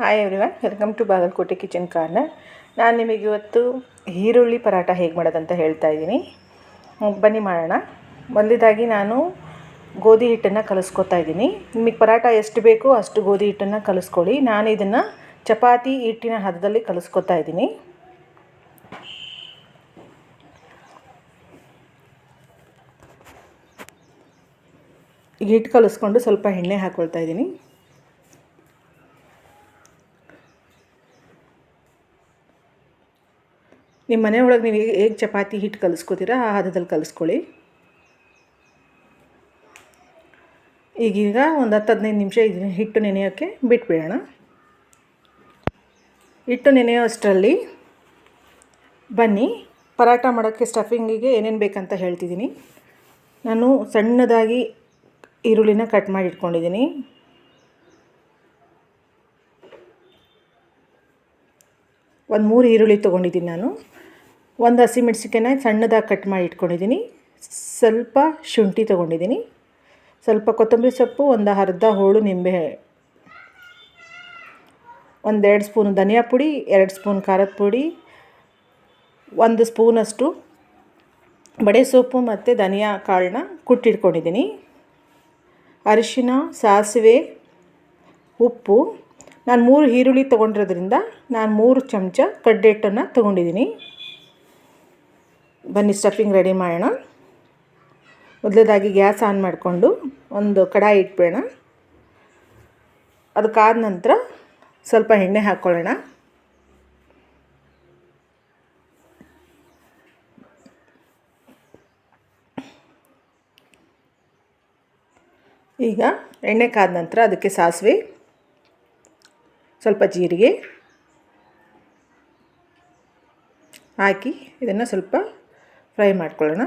Hi everyone welcome to Bagalkot kitchen corner ನಾನು ನಿಮಗೆ ಇವತ್ತು ಈರುಳ್ಳಿ ಪರಾಟ ಹೇಗೆ ಮಾಡೋದಂತ ಹೇಳ್ತಾ ಇದ್ದೀನಿ. ಬನ್ನಿ ಮಾಡೋಣ. ಮೊದಲಿದಾಗಿ ನಾನು ಗೋಧಿ ಹಿಟ್ಟನ್ನು ಕಲಿಸ್ಕೊತಾ ಇದ್ದೀನಿ. ನಿಮಗೆ ಪರಾಟ ಎಷ್ಟು ಬೇಕೋ ಅಷ್ಟು ಗೋಧಿ ಹಿಟ್ಟನ್ನು ಕಲಿಸ್ಕೊಳ್ಳಿ. ನಾನು ಇದನ್ನು ಚಪಾತಿ ಹಿಟ್ಟಿನ ಹದದಲ್ಲಿ ಕಲಿಸ್ಕೊತಾ ಇದ್ದೀನಿ. ಈಗ ಹಿಟ್ಟು ಕಲಿಸ್ಕೊಂಡು ಸ್ವಲ್ಪ ಎಣ್ಣೆ ಹಾಕ್ಕೊಳ್ತಾ ಇದ್ದೀನಿ. ನಿಮ್ಮ ಮನೆ ಒಳಗೆ ನೀವು ಹೇಗೆ ಚಪಾತಿ ಹಿಟ್ಟು ಕಲಿಸ್ಕೋತೀರಾ ಆ ಹದದಲ್ಲಿ ಕಲಿಸ್ಕೊಳ್ಳಿ. ಈಗೀಗ ಒಂದು ಹತ್ತು ಹದಿನೈದು ನಿಮಿಷ ಇದನ್ನ ಹಿಟ್ಟು ನೆನೆಯೋಕ್ಕೆ ಬಿಟ್ಬಿಡೋಣ. ಹಿಟ್ಟು ನೆನೆಯೋ ಅಷ್ಟರಲ್ಲಿ ಬನ್ನಿ ಪರಾಟ ಮಾಡೋಕ್ಕೆ ಸ್ಟಫಿಂಗಿಗೆ ಏನೇನು ಬೇಕಂತ ಹೇಳ್ತಿದ್ದೀನಿ. ನಾನು ಸಣ್ಣದಾಗಿ ಈರುಳ್ಳಿನ ಕಟ್ ಮಾಡಿ ಇಟ್ಕೊಂಡಿದ್ದೀನಿ. ಒಂದು ಮೂರು ಈರುಳ್ಳಿ ತೊಗೊಂಡಿದ್ದೀನಿ ನಾನು. ಒಂದು ಹಸಿಮೆಣ್ಸಿಕಾಯನ್ನ ಸಣ್ಣದಾಗಿ ಕಟ್ ಮಾಡಿ ಇಟ್ಕೊಂಡಿದ್ದೀನಿ. ಸ್ವಲ್ಪ ಶುಂಠಿ ತೊಗೊಂಡಿದ್ದೀನಿ. ಸ್ವಲ್ಪ ಕೊತ್ತಂಬರಿ ಸೊಪ್ಪು, ಒಂದು ಅರ್ಧ ಹೋಳು ನಿಂಬೆ ಒಂದೆರಡು ಸ್ಪೂನು ಧನಿಯಾ ಪುಡಿ, ಎರಡು ಸ್ಪೂನ್ ಖಾರದ ಪುಡಿ, ಒಂದು ಸ್ಪೂನಷ್ಟು ಬಡೆ ಸೊಪ್ಪು ಮತ್ತು ಧನಿಯಾ ಕಾಳನ್ನ ಕುಟ್ಟಿಟ್ಕೊಂಡಿದ್ದೀನಿ. ಅರಿಶಿನ, ಸಾಸಿವೆ, ಉಪ್ಪು. ನಾನು ಮೂರು ಈರುಳ್ಳಿ ತೊಗೊಂಡಿರೋದ್ರಿಂದ ನಾನು ಮೂರು ಚಮಚ ಕಡ್ಲೆ ಹಿಟ್ಟನ್ನು ತೊಗೊಂಡಿದ್ದೀನಿ. ಬನ್ನಿ ಸ್ಟಫಿಂಗ್ ರೆಡಿ ಮಾಡೋಣ. ಮೊದಲದಾಗಿ ಗ್ಯಾಸ್ ಆನ್ ಮಾಡಿಕೊಂಡು ಒಂದು ಕಡಾಯಿ ಇಟ್ಬೇಡ ಅದಕ್ಕಾದ ನಂತರ ಸ್ವಲ್ಪ ಎಣ್ಣೆ ಹಾಕ್ಕೊಳ್ಳೋಣ. ಈಗ ಎಣ್ಣೆ ಕಾದ ನಂತರ ಅದಕ್ಕೆ ಸಾಸಿವೆ, ಸ್ವಲ್ಪ ಜೀರಿಗೆ ಹಾಕಿ ಇದನ್ನು ಸ್ವಲ್ಪ ಫ್ರೈ ಮಾಡ್ಕೊಳ್ಳೋಣ.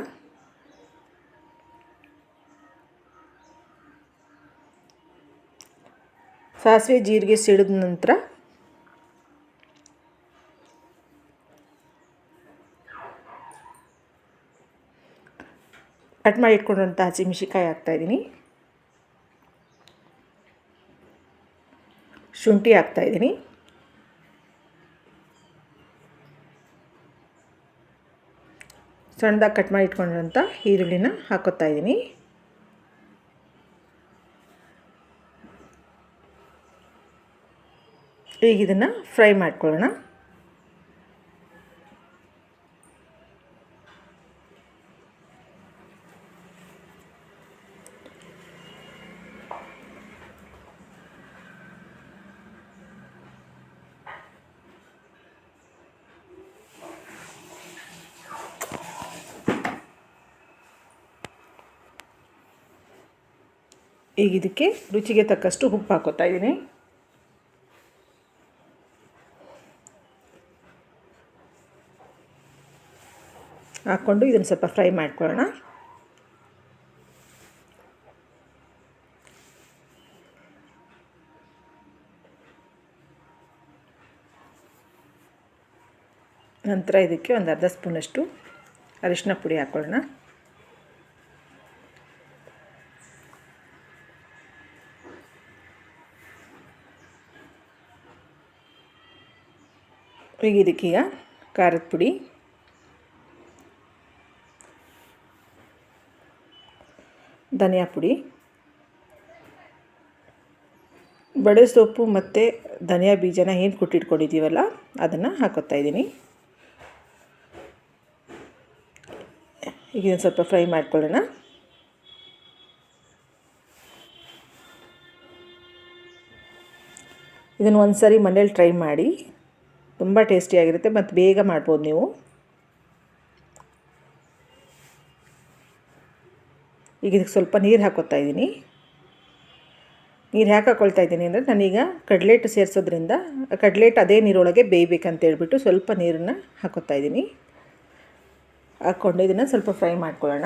ಸಾಸಿವೆ, ಜೀರಿಗೆ ಸಿಡಿದ ನಂತರ ಕಟ್ ಮಾಡಿ ಇಟ್ಕೊಂಡಂಥ ಹಸಿಮೆಣ್ಸಿಕಾಯಿ ಹಾಕ್ತಾಯಿದ್ದೀನಿ ಶುಂಠಿ ಹಾಕ್ತಾಯಿದ್ದೀನಿ ಸಣ್ಣದಾಗಿ ಕಟ್ ಮಾಡಿ ಇಟ್ಕೊಂಡಿರೋಂಥ ಈರುಳ್ಳಿನ ಹಾಕೋತಾ ಇದ್ದೀನಿ. ಈಗ ಇದನ್ನು ಫ್ರೈ ಮಾಡ್ಕೊಳ್ಳೋಣ. ಈಗ ಇದಕ್ಕೆ ರುಚಿಗೆ ತಕ್ಕಷ್ಟು ಉಪ್ಪು ಹಾಕೋತಾ ಇದ್ದೀನಿ. ಹಾಕ್ಕೊಂಡು ಇದನ್ನು ಸ್ವಲ್ಪ ಫ್ರೈ ಮಾಡ್ಕೊಳ್ಳೋಣ. ನಂತರ ಇದಕ್ಕೆ ಒಂದು ಅರ್ಧ ಸ್ಪೂನಷ್ಟು ಅರಿಶಿನ ಪುಡಿ ಹಾಕ್ಕೊಳ್ಳೋಣ. ಈಗ ಖಾರದ ಪುಡಿ. ಧನಿಯಾ ಪುಡಿ. ಬಡೆ ಸೊಪ್ಪು ಮತ್ತು ಧನಿಯಾ ಬೀಜನ ಏನು ಕೊಟ್ಟಿಟ್ಕೊಂಡಿದ್ದೀವಲ್ಲ, ಅದನ್ನು ಹಾಕೋತಾ ಇದ್ದೀನಿ. ಈಗ ಇದನ್ನು ಸ್ವಲ್ಪ ಫ್ರೈ ಮಾಡ್ಕೊಳ್ಳೋಣ. ಇದನ್ನು ಒಂದು ಸರಿ ಮನೇಲಿ ಟ್ರೈ ಮಾಡಿ. ತುಂಬ ಟೇಸ್ಟಿಯಾಗಿರುತ್ತೆ ಮತ್ತು ಬೇಗ ಮಾಡ್ಬೋದು ನೀವು. ಈಗ ಇದಕ್ಕೆ ಸ್ವಲ್ಪ ನೀರು ಹಾಕೋತಾ ಇದ್ದೀನಿ. ನೀರು ಯಾಕೆ ಹಾಕ್ಕೊಳ್ತಾ ಇದ್ದೀನಿ ಅಂದರೆ ನಾನೀಗ ಕಡ್ಲೆಟ್ ಸೇರಿಸೋದ್ರಿಂದ, ಕಡ್ಲೆಟ್ ಅದೇ ನೀರೊಳಗೆ ಬೇಯಬೇಕಂತ ಹೇಳ್ಬಿಟ್ಟು ಸ್ವಲ್ಪ ನೀರನ್ನು ಹಾಕೋತಾ ಇದ್ದೀನಿ. ಹಾಕ್ಕೊಂಡು ಇದನ್ನು ಸ್ವಲ್ಪ ಫ್ರೈ ಮಾಡ್ಕೊಳ್ಳೋಣ.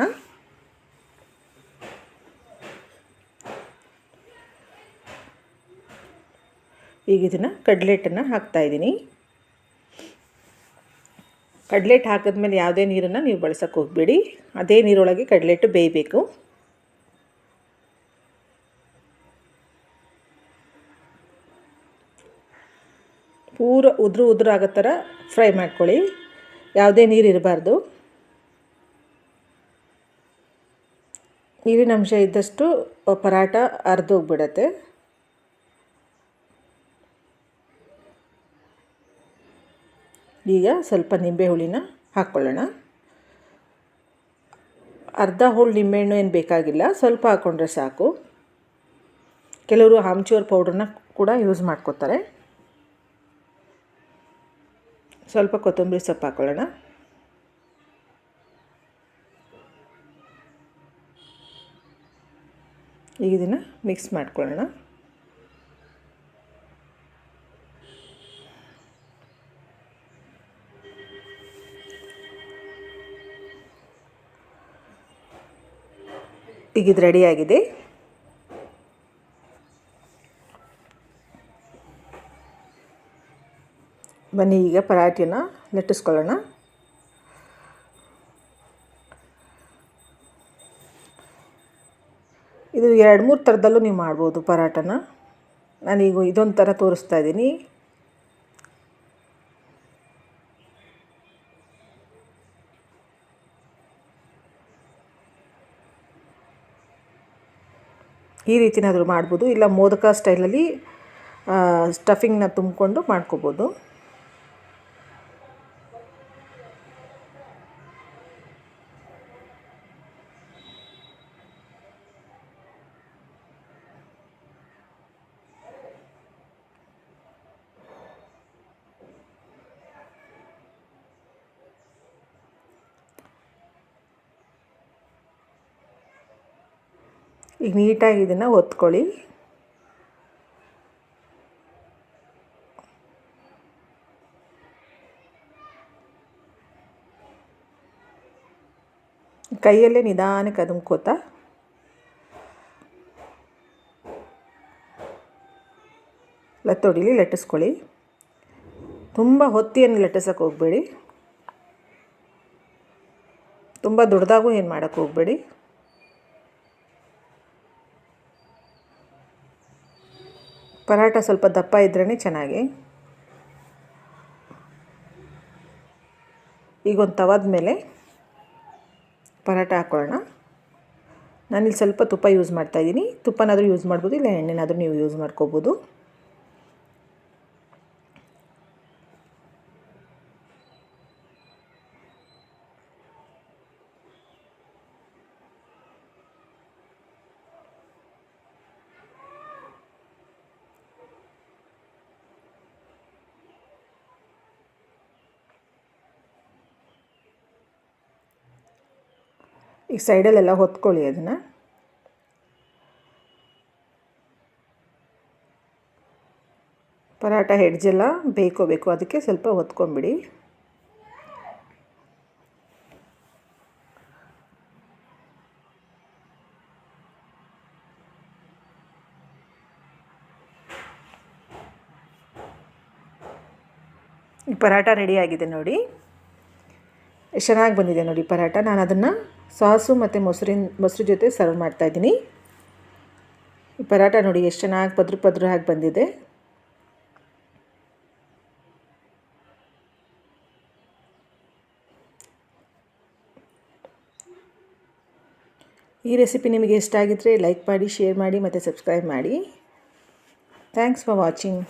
ಈಗ ಇದನ್ನು ಕಡ್ಲೆಟನ್ನು ಹಾಕ್ತಾಯಿದ್ದೀನಿ ಕಡ್ಲೆಟ್ ಹಾಕಿದ್ಮೇಲೆ ಯಾವುದೇ ನೀರನ್ನು ನೀವು ಬಳಸೋಕ್ಕೆ ಹೋಗಬೇಡಿ. ಅದೇ ನೀರೊಳಗೆ ಕಡಲೆಟ್ಟು ಬೇಯಬೇಕು. ಪೂರ ಉದುರು ಉದುರು ಆಗೋ ಥರ ಫ್ರೈ ಮಾಡ್ಕೊಳ್ಳಿ. ಯಾವುದೇ ನೀರು ಇರಬಾರ್ದು. ನೀರಿನಂಶ ಇದ್ದಷ್ಟು ಪರಾಟ ಅರ್ದೋಗ್ಬಿಡತ್ತೆ. ಈಗ ಸ್ವಲ್ಪ ನಿಂಬೆ ಹುಳಿನ ಹಾಕ್ಕೊಳ್ಳೋಣ ಅರ್ಧ ಹೋಳು ನಿಂಬೆಹಣ್ಣು ಏನು ಬೇಕಾಗಿಲ್ಲ, ಸ್ವಲ್ಪ ಹಾಕ್ಕೊಂಡ್ರೆ ಸಾಕು. ಕೆಲವರು ಆಮ್ಚೂರ್ ಪೌಡ್ರನ್ನ ಕೂಡ ಯೂಸ್ ಮಾಡ್ಕೋತಾರೆ. ಸ್ವಲ್ಪ ಕೊತ್ತಂಬರಿ ಸೊಪ್ಪು ಹಾಕ್ಕೊಳ್ಳೋಣ ಈಗ ಇದನ್ನು ಮಿಕ್ಸ್ ಮಾಡ್ಕೊಳ್ಳೋಣ. ಈಗ ಇದು ರೆಡಿಯಾಗಿದೆ ಬನ್ನಿ ಈಗ ಪರಾಟಿನ ಲಟ್ಟಿಸ್ಕೊಳ್ಳೋಣ ಇದು ಎರಡು ಮೂರು ಥರದಲ್ಲೂ ನೀವು ಮಾಡ್ಬೋದು ಪರಾಟನ ನಾನೀಗ ಇದೊಂದು ಥರ ತೋರಿಸ್ತಾ ಇದ್ದೀನಿ. ಈ ರೀತಿನಾದರೂ ಮಾಡ್ಬೋದು ಇಲ್ಲ ಮೋದಕ ಸ್ಟೈಲಲ್ಲಿ ಸ್ಟಫಿಂಗ್ನ ತುಂಬಿಕೊಂಡು ಮಾಡ್ಕೋಬೋದು. ಈಗ ನೀಟಾಗಿ ಇದನ್ನು ಒತ್ಕೊಳ್ಳಿ. ಕೈಯಲ್ಲೇ ನಿಧಾನಕ್ಕೆ ಅದುಮ್ಕೋತ. ಲತ್ತೊಡಿಲಿ ಲಟ್ಟಿಸ್ಕೊಳ್ಳಿ. ತುಂಬ ಹೊತ್ತಿಯನ್ನು ಲಟ್ಟಿಸೋಕೆ ಹೋಗಬೇಡಿ. ತುಂಬ ದೊಡ್ಡದಾಗೂ ಏನು ಮಾಡೋಕ್ಕೆ ಹೋಗಬೇಡಿ. ಪರಾಟ ಸ್ವಲ್ಪ ದಪ್ಪ ಇದ್ರೇ ಚೆನ್ನಾಗಿ. ಈಗ ಒಂದು ತವಾದ ಮೇಲೆ ಪರಾಟ ಹಾಕ್ಕೊಳ್ಳೋಣ ನಾನಿಲ್ಲಿ ಸ್ವಲ್ಪ ತುಪ್ಪ ಯೂಸ್ ಮಾಡ್ತಾಯಿದ್ದೀನಿ ತುಪ್ಪನಾದರೂ ಯೂಸ್ ಮಾಡ್ಬೋದು, ಇಲ್ಲ ಎಣ್ಣೆನಾದರೂ ನೀವು ಯೂಸ್ ಮಾಡ್ಕೋಬೋದು. ಈಗ ಸೈಡಲ್ಲೆಲ್ಲ ಹೊತ್ಕೊಳ್ಳಿ ಅದನ್ನು. ಪರಾಟ ಹೆಡ್ಜೆಲ್ಲ ಬೇಕೋಬೇಕು ಅದಕ್ಕೆ ಸ್ವಲ್ಪ ಹೊತ್ಕೊಂಬಿಡಿ. ಈ ಪರಾಟ ರೆಡಿಯಾಗಿದೆ ನೋಡಿ. ಚೆನ್ನಾಗಿ ಬಂದಿದೆ ನೋಡಿ ಪರಾಟ ನಾನು ಅದನ್ನು ಸಾಸು ಮತ್ತು ಮೊಸರಿನ, ಮೊಸರು ಜೊತೆ ಸರ್ವ್ ಮಾಡ್ತಾಯಿದ್ದೀನಿ ಈ ಪರಾಟ ನೋಡಿ ಎಷ್ಟು ಚೆನ್ನಾಗಿ ಪದ್ರ ಪದ್ರ ಆಗಿ ಬಂದಿದೆ. ಈ ರೆಸಿಪಿ ನಿಮಗೆ ಇಷ್ಟ ಆಗಿದ್ದರೆ ಲೈಕ್ ಮಾಡಿ ಶೇರ್ ಮಾಡಿ ಮತ್ತು ಸಬ್ಸ್ಕ್ರೈಬ್ ಮಾಡಿ. Thanks for watching